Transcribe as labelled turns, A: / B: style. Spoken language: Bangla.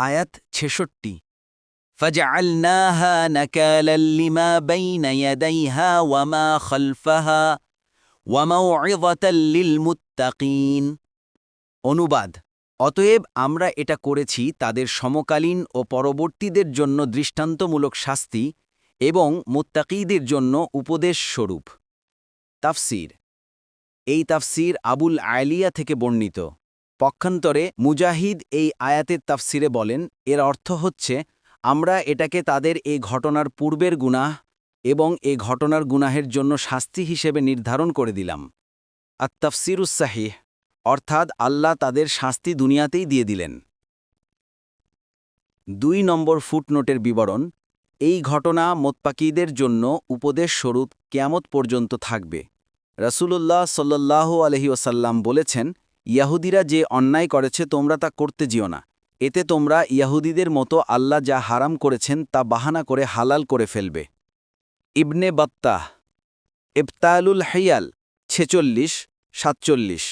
A: আয়াত ছেষট্টি فجعلناها نكالا لما بين يديها وما خلفها وموعظة للمتقين অনুবাদ অতএব আমরা এটা করেছি তাদের সমকালীন ও পরবর্তীদের জন্য দৃষ্টান্তমূলক শাস্তি এবং মুত্তাকিদের জন্য উপদেশ স্বরূপ তাফসির এই তাফসির আবুল আলিয়া থেকে বর্ণিত পক্ষান্তরে মুজাহিদ এই আয়াতের তাফসিরে বলেন, এর অর্থ হচ্ছে, আমরা এটাকে তাদের এই ঘটনার পূর্বের গুনাহ এবং এ ঘটনার গুনাহের জন্য শাস্তি হিসেবে নির্ধারণ করে দিলাম। আর আত্তাফসিরুসাহিহ অর্থাৎ আল্লাহ তাদের শাস্তি দুনিয়াতেই দিয়ে দিলেন। দুই নম্বর ফুটনোটের বিবরণ, এই ঘটনা মোত্পাকিদের জন্য উপদেশ স্বরূপ কেয়ামত পর্যন্ত থাকবে। রাসূলুল্লাহ সাল্লাহ আলহি ওসাল্লাম বলেছেন ইয়াহুদিরা যে অন্যায় করেছে তোমরা তা করতে যেও না। এতে তোমরা ইয়াহুদিদের মতো আল্লাহ যা হারাম করেছেন তা বাহানা করে হালাল করে ফেলবে। ইবনে বত্তাহ, ইবতালুল হাইয়াল ছেচল্লিশ, সাতচল্লিশ।